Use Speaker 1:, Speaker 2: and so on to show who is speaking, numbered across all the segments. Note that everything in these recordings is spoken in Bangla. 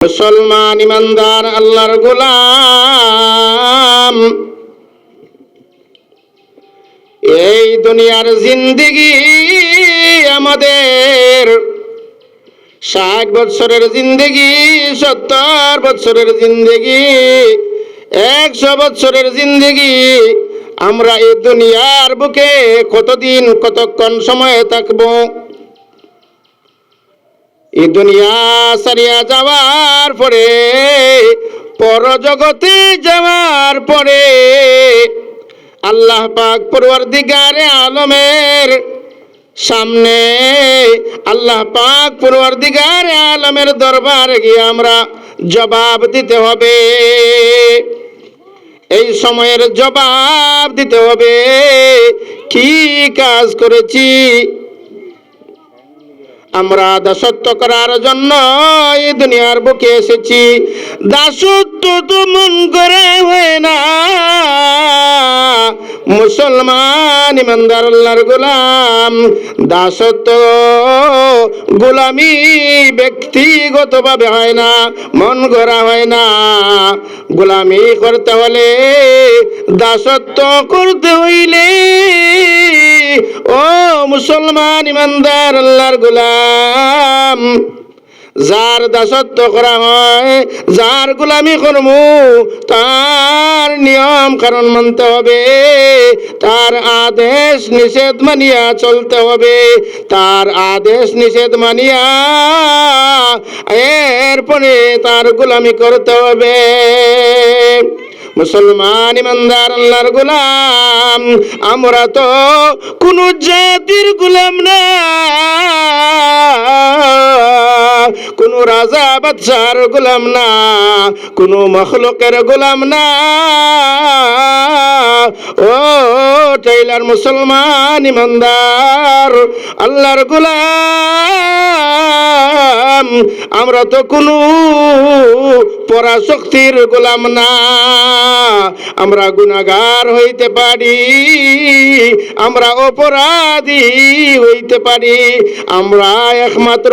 Speaker 1: মুসলমান ইমানদার, আল্লাহর গোলাম। এই দুনিয়ার জিন্দিগি আমাদের। ষাট বছরের জিন্দিগি, সত্তর বছরের জিন্দিগি, একশো বছরের জিন্দিগি। আমরা এই দুনিয়ার বুকে কতদিন, কতক্ষণ সময় থাকব? এই দুনিয়া সারিয়া যাওয়ার পরে, পরজগতে যাওয়ার পরে, আল্লাহ পাক পরওয়ারদিগারে আলমের সামনে, আল্লাহ পাক পরওয়ারদিগারে আলমের দরবারে গিয়ে আমরা জবাব দিতে হবে। এই সময়ের জবাব দিতে হবে। কি কাজ করেছি? আমরা দাসত্ব করার জন্য এই দুনিয়ার বুকে এসেছি। দাসত্ব তো মন করে হয় না। মুসলমান ইমানদার আল্লাহর গোলাম। দাসত্ব গোলামি ব্যক্তিগতভাবে হয় না, মন করা হয় না। গোলামি করতে হলে দাসত্ব করতে হইলে ও মুসলমান ইমানদার, আল্লাহর গোলাম। যার দাসত্ব করা হয়, যার গোলামি করমু, তার নিয়ম কারণ মানতে হবে, তার আদেশ নিষেধ মানিয়া চলতে হবে, তার আদেশ নিষেধ মানিয়া এরপরে তার গোলামি করতে হবে। মুসলমান ইমানদার আল্লাহর গোলাম, আমরা তো কোন জাতির গোলাম না। কোন রাজা বাচ্চার গোলাম না, কোন মখলকের গোলাম না। ও টাইলার মুসলমান ইমানদার, আল্লাহর গোলাম। আমরা তো কোনো পরাশক্তির গোলাম না। আমরা গুনাগার হইতে পারি, আমরা অপরাধী হইতে পারি। আমরা একমাত্র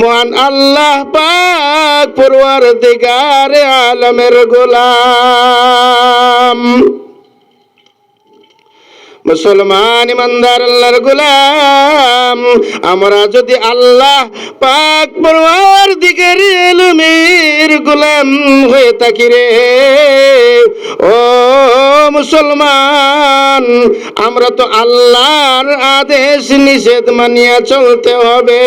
Speaker 1: মহান আল্লাহ পাক পড়ুয়ার দিগারে আলমের গোলাম। মুসলমান ইমানদার, আল্লাহর গোলাম। আমরা যদি আল্লাহ পাক পরওয়ার দিকের এলমের গোলাম হয়ে থাকি রে। ও মুসলমান, আমরা তো আল্লাহর আদেশ নিষেধ মানিয়া চলতে হবে।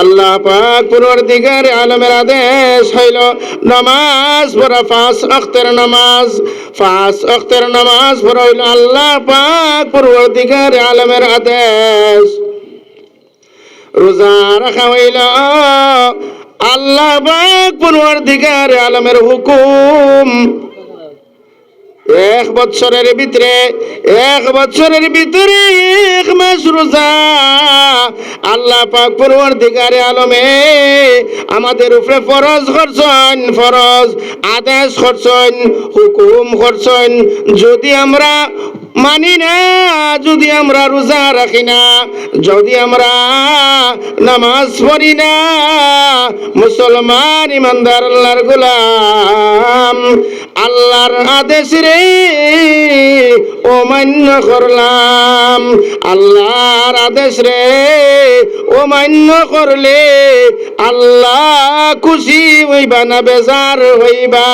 Speaker 1: আল্লাহ পাক পূর্বদিগার আলমের আদেশ হইল, নামাজ পড়া, পাঁচ অক্তের নামাজ, পাঁচ অক্তের নামাজ পড়া হইল আল্লাহ পাক পূর্বদিগার আলমের আদেশ। রোজা রাখা হইল, আল্লাহ পাক পূর্বদিগার আলমের হুকুম। এক বছরের ভিতরে, এক বছরের ভিতরে এক মাস রোজা। আল্লাহ পাক পরবর্তীকারে আলমে আমাদের উপরে ফরজ করছেন, ফরজ আদেশ করছেন, হুকুম করছেন। যদি আমরা মানি না, যদি আমরা রোজা রাখি না, যদি আমরা নামাজ পড়ি না, মুসলমান ইমানদার আল্লাহর গোলাম, আল্লাহর আদেশ রে অমান্য করলাম। আল্লাহর আদেশ রে অমান্য করলে আল্লাহ খুশি হইবা না বেজার হইবা?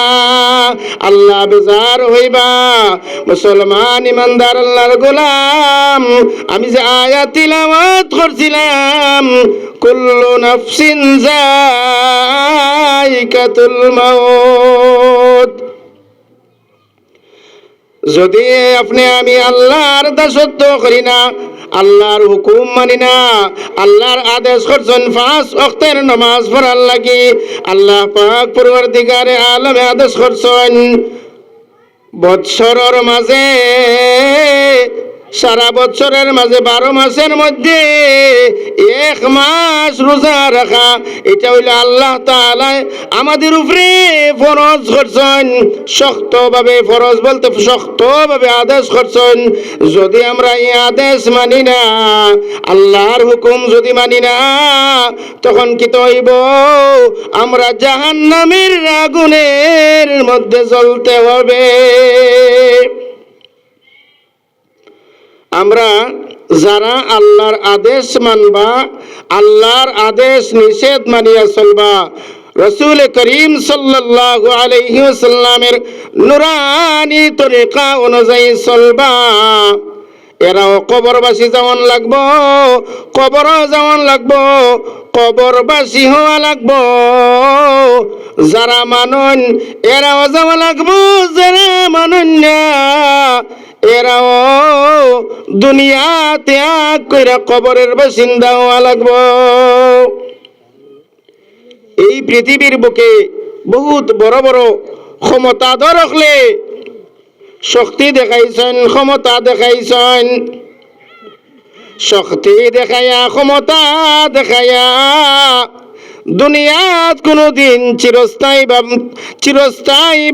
Speaker 1: আল্লাহ বেজার হইবা? মুসলমান ইমানদার আল্লাহর গোলাম। আমি যে আয়াত তিলাওয়াত করছিলাম, কুল্লু নাফসিন যায়িকাতুল মাউত। যদি আপনি আমি আল্লাহর দাসত্ব করি না আল্লাহর হুকুম মানি না। আল্লাহর আদেশ করছেন, পাঁচ অক্তের নমাজ পড়ার লাগি। আল্লাহ পাক পূর্বদিগারে আলমে আদেশ করছেন, বৎসরের মাঝে সারা বছরের মাঝে বারো মাসের মধ্যে এক মাস রোজা রাখা, এটা হইল আল্লাহ আমাদের উপরে ফরজ করছেন, শক্তভাবে ফরজ বলতে শক্তভাবে আদেশ করছেন। যদি আমরা এই আদেশ মানি না, আল্লাহর হুকুম যদি মানি না, তখন কি তো হইব? আমরা জাহান্নামের আগুনের মধ্যে জ্বলতে হবে। আমরা যারা আল্লাহর আদেশ মানবা, আল্লাহর আদেশ নিষেধ মানিয়া চলবা, রসুল করিম ওয়াসাল্লামের নুরানি তরিকা অনুযায়ী চলবা। এরাও কবরবাসী যেমন লাগব কবর যেমন লাগবো, কবরবাসী হওয়া লাগবো। যারা মানুন, এরাও যাওয়া লাগবো, যারা মানুন এরাও দুনিয়া ত্যাগ করে কবরের বাসিন্দা হওয়া লাগবো। এই পৃথিবীর বুকে বহুত বড় বড় ক্ষমতা রাখলে শক্তি দেখাইছেন, ক্ষমতা দেখাইছেন। শক্তি দেখাইয়া, ক্ষমতা দেখাইয়া দুনিয়াত কোনোদিন চিরস্থায়ী চিরস্থায়ী